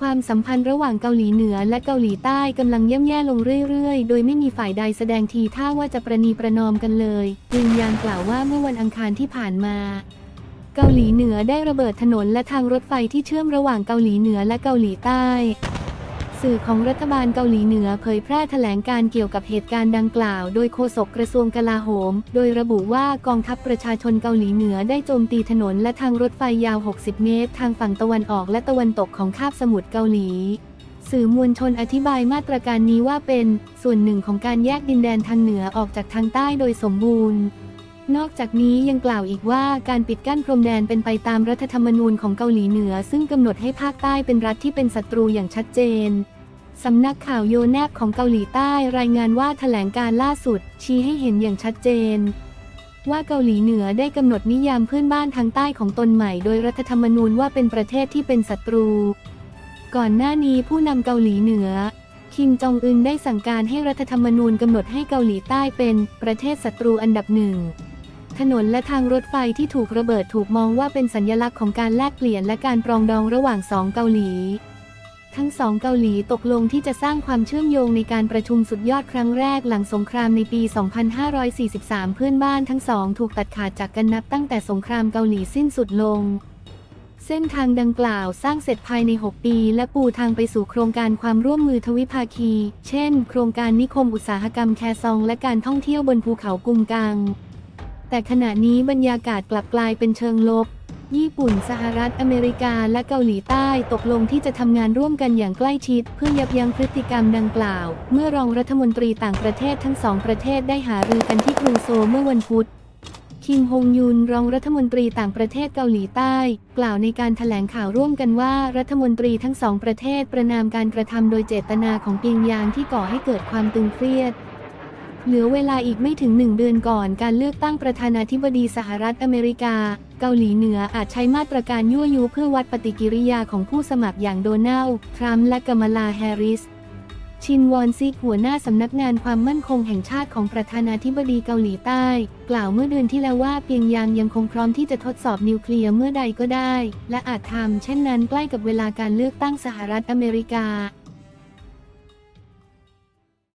ความสัมพันธ์ระหว่างเกาหลีเหนือและเกาหลีใต้กำลังย่ำแย่ลงเรื่อยๆ โดยไม่มีฝ่ายใดแสดงทีท่าว่าจะประนีประนอมกันเลยยืนยันกล่าวว่าเมื่อวันอังคารที่ผ่านมา เกาหลีเหนือได้ระเบิดถนนและทางรถไฟที่เชื่อมระหว่างเกาหลีเหนือและเกาหลีใต้ สื่อของรัฐบาลเกาหลีเหนือเผยแพร่แถลงการเกี่ยวกับเหตุการณ์ดังกล่าว โดยโฆษกกระทรวงกลาโหม โดยระบุว่ากองทัพประชาชนเกาหลีเหนือได้โจมตีถนนและทางรถไฟยาว 60 เมตร ทางฝั่งตะวันออกและตะวันตกของคาบสมุทรเกาหลีสื่อมวลชนอธิบายมาตรการนี้ว่าเป็นส่วนหนึ่งของการแยกดินแดนทางเหนือออกจากทางใต้โดยสมบูรณ์ นอกจากนี้ยังกล่าวอีกว่าการปิดกั้นพรมแดนเป็นไปตามรัฐธรรมนูญของเกาหลีเหนือ ซึ่งกำหนดให้ภาคใต้เป็นรัฐที่เป็นศัตรูอย่างชัดเจน สำนักข่าวโยแนบของเกาหลีใต้รายงานว่าแถลงการล่าสุด ชี้ให้เห็นอย่างชัดเจน ว่าเกาหลีเหนือได้กำหนดนิยามเพื่อนบ้านทางใต้ของตนใหม่ โดยรัฐธรรมนูญว่าเป็นประเทศที่เป็นศัตรู ก่อนหน้านี้ผู้นำเกาหลีเหนือ คิมจองอึนได้สั่งการให้รัฐธรรมนูญกำหนดให้เกาหลีใต้เป็นประเทศศัตรูอันดับหนึ่งถนนและทางรถไฟที่ถูกระเบิดถูกมองว่าเป็นสัญลักษณ์ของการแลกเปลี่ยนและการปรองดองระหว่างสองเกาหลี ทั้งสองเกาหลีตกลงที่จะสร้างความเชื่อมโยงในการประชุมสุดยอดครั้งแรกหลังสงครามในปี 2543 เพื่อนบ้านทั้งสองถูกตัดขาดจากกันนับตั้งแต่สงครามเกาหลีสิ้นสุดลง เส้นทางดังกล่าวสร้างเสร็จภายใน 6 ปี และปูทางไปสู่โครงการความร่วมมือทวิภาคี เช่น โครงการนิคมอุตสาหกรรมแคซองและการท่องเที่ยวบนภูเขากุมกัง แต่ขณะนี้บรรยากาศกลับกลายเป็นเชิงลบ ญี่ปุ่น สหรัฐอเมริกา และเกาหลีใต้ตกลงที่จะทำงานร่วมกันอย่างใกล้ชิด เพื่อยับยั้งพฤติกรรมดังกล่าว เมื่อรองรัฐมนตรีต่างประเทศทั้งสองประเทศได้หารือกันที่กรุงโซลเมื่อวันพุธคิมฮงยุนรองรัฐมนตรีต่างประเทศเกาหลีใต้ กล่าวในการถแถลงข่าวร่วมกันว่ารัฐมนตรีทั้งสองประเทศประนามการกระทำโดยเจตนาของปีงยางที่ก่อให้เกิดความตึงเครียด เหลือเวลาอีกไม่ถึงหนึ่งเดือนก่อนการเลือกตั้งประธานาธิบดีสหรัฐอเมริกา เกาหลีเหนืออาจใช้มาตรการยั่วยุเพื่อวัดปฏิกิริยาของผู้สมัครอย่างโดนัลด์ทรัมป์และกัมลาแฮร์ริส ชินวอนซิกหัวหน้าสำนักงานความมั่นคงแห่งชาติของประธานาธิบดีเกาหลีใต้ กล่าวเมื่อเดือนที่แล้วว่าเปียงยางยังคงพร้อมที่จะทดสอบนิวเคลียร์เมื่อใดก็ได้ และอาจทำเช่นนั้นใกล้กับเวลาการเลือกตั้งสหรัฐอเมริกา